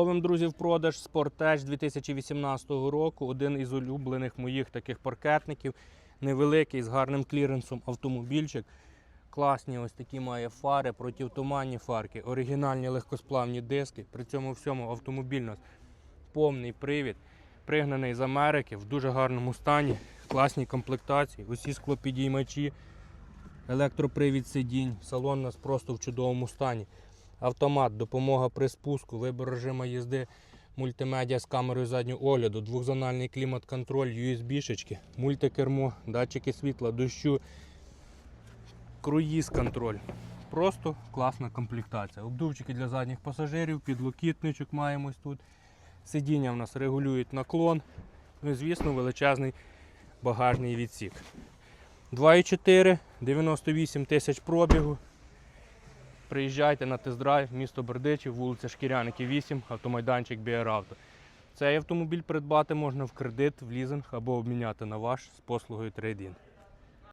Новим друзі в продаж Sportage 2018 року. Один із улюблених моїх таких паркетників. Невеликий, з гарним кліренсом автомобільчик. Класні ось такі має фари, противтуманні фарки, оригінальні легкосплавні диски. При цьому всьому автомобіль у нас повний привід, пригнаний з Америки в дуже гарному стані, класній комплектації, усі склопідіймачі, електропривід сидінь, салон у нас просто в чудовому стані. Автомат, допомога при спуску, вибір режиму їзди, мультимедіа з камерою заднього огляду, двохзональний клімат-контроль, USB-шечки, мультикермо, датчики світла, дощу, круїз-контроль. Просто класна комплектація. Обдувчики для задніх пасажирів, підлокітничок маємо тут. Сидіння в нас регулюють наклон. Ну і, звісно, величезний багажний відсік. 2,4, 98 тисяч пробігу. Приїжджайте на тест-драйв, місто Бердичів, вулиця Шкіряники 8, автомайданчик Біаравто. Цей автомобіль придбати можна в кредит, в лізинг або обміняти на ваш з послугою трейдин.